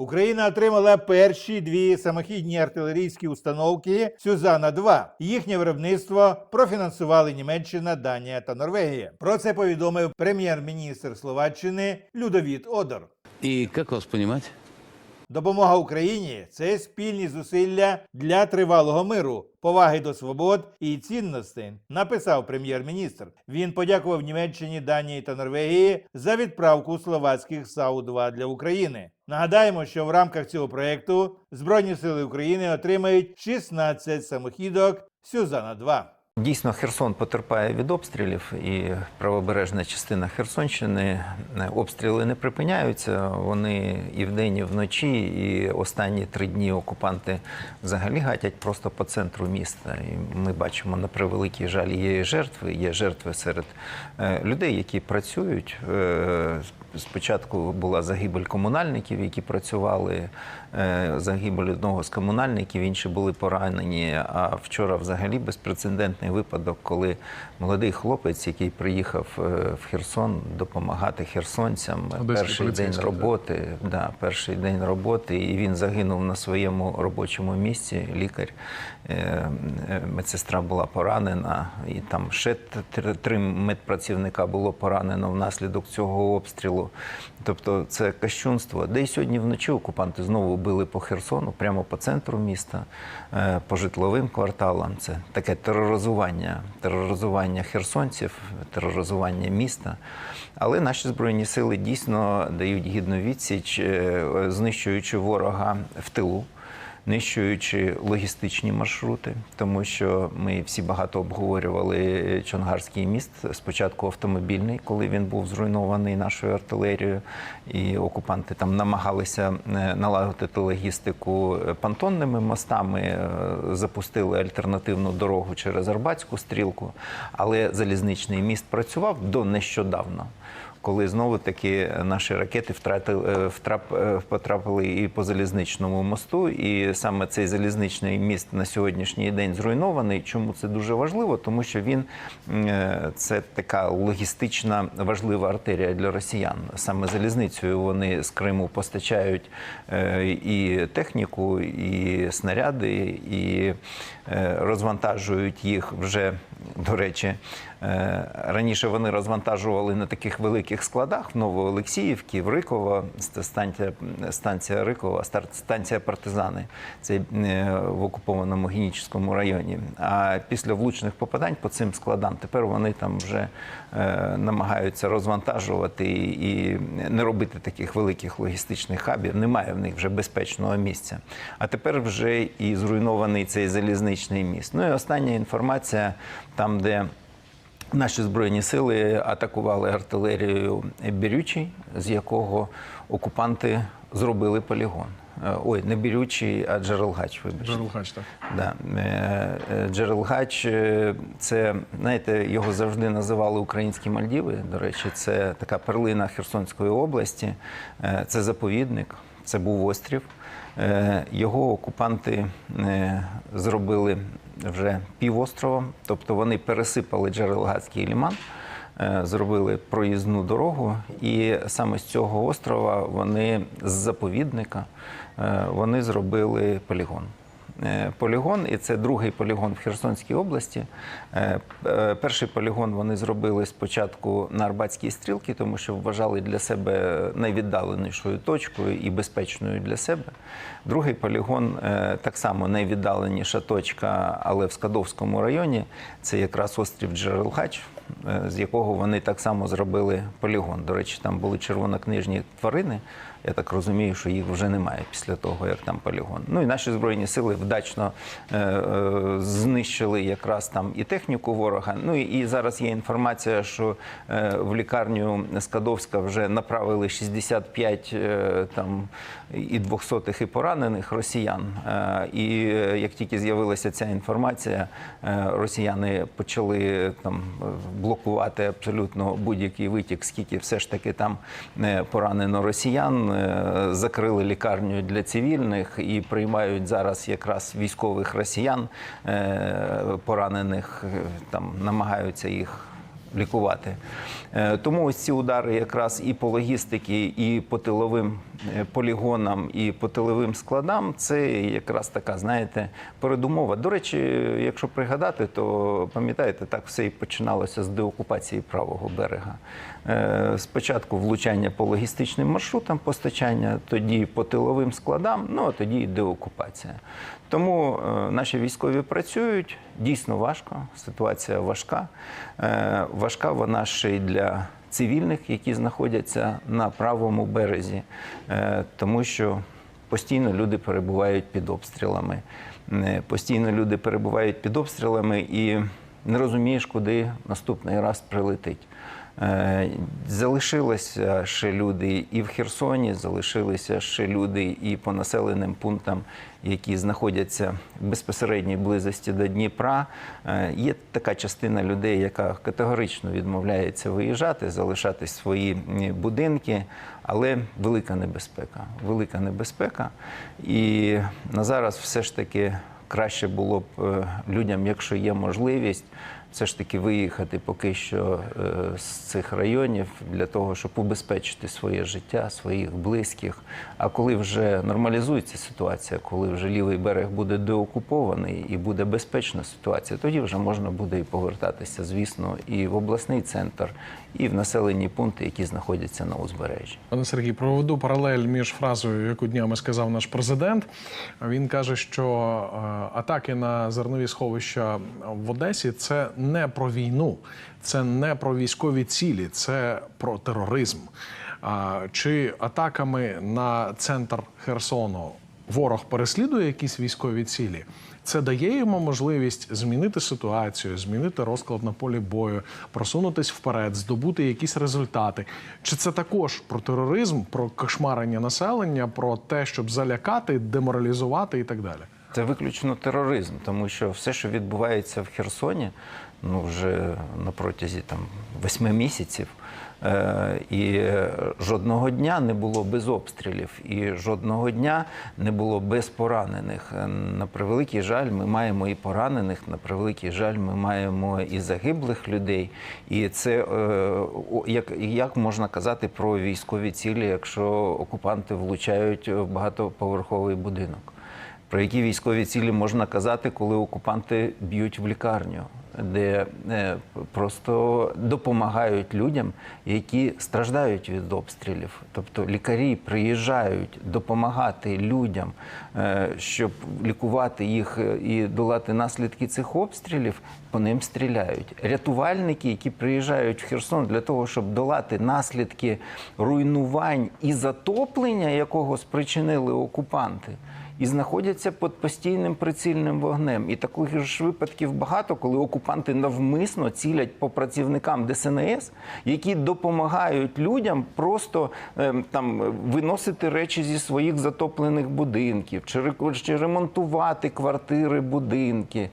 Україна отримала перші дві самохідні артилерійські установки Сюзана 2 Їхнє виробництво профінансували Німеччина, Данія та Норвегія. Про це повідомив прем'єр-міністр Словаччини Людовіт Одор. И как вас понимать? Допомога Україні це спільні зусилля для тривалого миру, поваги до свобод і цінностей, написав прем'єр-міністр. Він подякував Німеччині, Данії та Норвегії за відправку словацьких САУ-2 для України. Нагадаємо, що в рамках цього проекту Збройні сили України отримають 16 самохідок Сюзана 2 Дійсно, Херсон потерпає від обстрілів, і правобережна частина Херсонщини е, обстріли не припиняються. Вони і вдень, і вночі, і останні три дні окупанти взагалі гатять просто по центру міста. І ми бачимо на превеликий жаль, є жертви, є жертви серед е, людей, які працюють. Е, Спочатку була загибель комунальників, які працювали, загибель одного з комунальників, інші були поранені. А вчора взагалі безпрецедентний випадок, коли молодий хлопець, який приїхав е, в Херсон допомагати херсонцям, Одеський перший день роботи, да, перший день роботи, і він загинув на своєму робочому місці. Лікар, е, е, медсестра була поранена, і там ще три медпрацівника було поранено внаслідок цього обстрілу. Тобто це кощунство. Де й сьогодні вночі окупанти знову били по Херсону, прямо по центру міста, по житловим кварталам. Це таке тероризування, тероризування херсонців, тероризування міста. Але наші збройні сили дійсно дають гідну відсіч, е, знищуючи ворога в тилу нищуючи логістичні маршрути, тому що ми всі багато обговорювали Чонгарський міст. Спочатку автомобільний, коли він був зруйнований нашою артилерією, і окупанти там намагалися е, налагодити логістику понтонними мостами, е, запустили альтернативну дорогу через Арбатську стрілку, але залізничний міст працював до нещодавно коли знову таки наші ракети втратили е, втрап, е, потрапили і по залізничному мосту, і саме цей залізничний міст на сьогоднішній день зруйнований. Чому це дуже важливо? Тому що він е, це така логістична важлива артерія для росіян. Саме залізницею вони з Криму постачають і техніку, і снаряди, і розвантажують їх вже до речі. Е, Раніше вони розвантажували на таких великих складах в Новоолексіївці, в Риково, станція, станція Рикова, станція Партизани. Це е, в окупованому Генічському районі. А після влучних попадань по цим складам тепер вони там вже е, намагаються розвантажувати і не робити таких великих логістичних хабів. Немає в них вже безпечного місця. А тепер вже і зруйнований цей залізничний міст. Ну і остання інформація там, де Наші збройні сили атакували артилерією Бірючий, з якого окупанти зробили полігон. Е, Ой, не Бірючий, а Джерелгач, вибачте. Джерелгач, так. Да. Е, е, Джерелгач, це, знаєте, його завжди називали українські Мальдіви. До речі, це така перлина Херсонської області, це заповідник, це був острів. Е, Його окупанти е, зробили вже півострова, тобто вони пересипали Джерелгацький ліман. е, Зробили проїзну дорогу, і саме з цього острова вони з заповідника вони зробили полігон. Е, Полігон, і це другий полігон в Херсонській області. Е, е, Перший полігон вони зробили спочатку на Арбатській стрілці, тому що вважали для себе найвіддаленішою точкою і безпечною для себе. Другий полігон так само найвіддаленіша точка, але в Скадовському районі. Це якраз острів Джерелгач, е, з якого вони так само зробили полігон. До речі, там були червонокнижні тварини. Я так розумію, що їх вже немає після того, як там полігон. Ну і наші збройні сили вдачно е, е, знищили якраз там і техніку ворога. Ну і, зараз є інформація, що е, в лікарню Скадовська вже направили 65 е, там і двохсотих і поранених росіян. І як тільки з'явилася ця інформація, росіяни почали там блокувати абсолютно будь-який витік, скільки все ж таки там поранено росіян, закрили лікарню для цивільних і приймають зараз якраз військових росіян е, поранених, е, там намагаються їх лікувати. Е, Тому ось ці удари якраз і по логістиці, і по тиловим е, полігонам, і по тиловим складам це якраз така, знаєте, передумова. До речі, якщо пригадати, то пам'ятаєте, так все і починалося з деокупації правого берега. Е, Спочатку влучання по логістичним маршрутам постачання, тоді по тиловим складам, ну а тоді і деокупація. Тому наші військові працюють дійсно важко. Ситуація важка. Важка вона ще й для цивільних, які знаходяться на правому березі, е, тому що постійно люди перебувають під обстрілами. Е, Постійно люди перебувають під обстрілами і не розумієш, куди наступний раз прилетить. Е, Залишилися ще люди і в Херсоні, залишилися ще люди і по населеним пунктам, які знаходяться в безпосередній близості до Дніпра. Е, Є така частина людей, яка категорично відмовляється виїжджати, залишати свої будинки, але велика небезпека. Велика небезпека. І на зараз все ж таки краще було б е, людям, якщо є можливість, все ж таки виїхати поки що е, з цих районів для того, щоб убезпечити своє життя, своїх близьких. А коли вже нормалізується ситуація, коли вже лівий берег буде деокупований і буде безпечна ситуація, тоді вже можна буде і повертатися, звісно, і в обласний центр, і в населені пункти, які знаходяться на узбережжі. Пане Сергій, проведу паралель між фразою, яку днями сказав наш президент. Він каже, що е, атаки на зернові сховища в Одесі це не про війну, це не про військові цілі, це про тероризм. Чи атаками на центр Херсону ворог переслідує якісь військові цілі? Це дає йому можливість змінити ситуацію, змінити розклад на полі бою, просунутись вперед, здобути якісь результати. Чи це також про тероризм, про кошмарення населення, про те, щоб залякати, деморалізувати і так далі? Це виключно тероризм, тому що все, що відбувається в Херсоні, ну вже на протязі там восьми місяців, е, і жодного дня не було без обстрілів, і жодного дня не було без поранених. Е, На превеликий жаль, ми маємо і поранених. На превеликий жаль, ми маємо і загиблих людей. І це е, як, як можна казати про військові цілі, якщо окупанти влучають в багатоповерховий будинок? Про які військові цілі можна казати, коли окупанти б'ють в лікарню, де е, просто допомагають людям, які страждають від обстрілів. Тобто лікарі приїжджають допомагати людям, е, щоб лікувати їх е, і долати наслідки цих обстрілів. По ним стріляють. Рятувальники, які приїжджають в Херсон для того, щоб долати наслідки руйнувань і затоплення, якого спричинили окупанти і знаходяться під постійним прицільним вогнем. І таких ж випадків багато, коли окупанти навмисно цілять по працівникам ДСНС, які допомагають людям просто ем, там виносити речі зі своїх затоплених будинків, чи, ре- чи ремонтувати квартири, будинки.